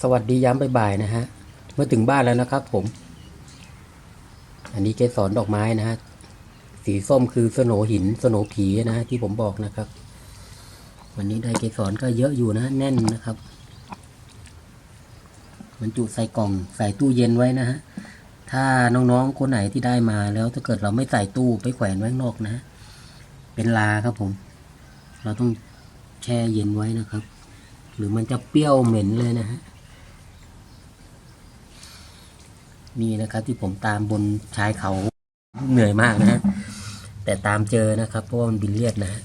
สวัสดีย้ำบ่ายๆนะฮะเมื่อถึงบ้านแล้วนะครับผม อันนี้เกสรดอกไม้นะฮะสีส้มคือสโหนหินสโหนผีนะฮะที่ผมบอกนะครับ วันนี้ได้เกสรก็เยอะอยู่นะแน่นนะครับบรรจุใส่กล่องใส่ตู้เย็นไว้นะฮะถ้าน้องๆคนไหนที่ได้มาแล้วถ้าเกิดเราไม่ใส่ตู้ไปแขวนไว้ข้างนอกนะ เป็นลาครับผม เราต้องแช่เย็นไว้นะครับ หรือมันจะเปรี้ยวเหม็นเลยนะฮะนี่นะครับที่ผมตามบนชายเขาเหนื่อยมากนะฮะแต่ตามเจอนะครับ เพราะว่ามันบินเลียดนะฮะ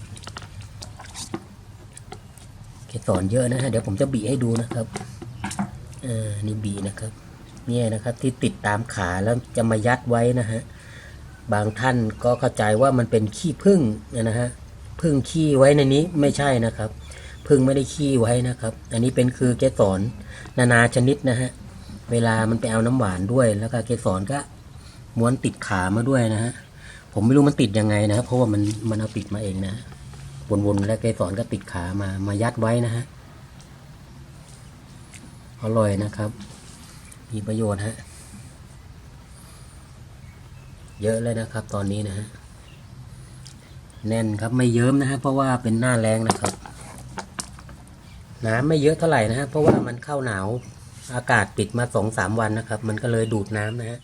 เกสรเยอะนะฮะเดี๋ยวผมจะบีให้ดูนะครับเออนี่บีนะครับ เนี่ยนะครับที่ติดตามขาแล้วจะมายัดไว้นะฮะบางท่านก็เข้าใจว่ามันเป็นขี้ผึ้งนะฮะผึ้งขี้ไว้ในนี้ไม่ใช่นะครับ พึ่งไม่ได้ขี้ไว้นะครับ อันนี้เป็นคือเกสรนานาชนิดนะฮะ เวลามันไปเอาน้ำหวานด้วย แล้วก็เกสรก็ม้วนติดขามาด้วยนะฮะ ผมไม่รู้มันติดยังไงนะเพราะว่ามันมันเอาติดมาเองนะ วนๆแล้วเกสรก็ติดขามา มายัดไว้นะฮะ อร่อยนะครับ มีประโยชน์ฮะ เยอะเลยนะครับ ตอนนี้นะฮะ แน่นครับไม่เยิ้มนะฮะ เพราะว่าเป็นหน้าแรงนะครับ น้ำไม่เยอะเท่าไหร่นะฮะเพราะว่ามันเข้าหนาวอากาศปิดมาสองสามวันนะครับ มันก็เลยดูดน้ำนะฮะ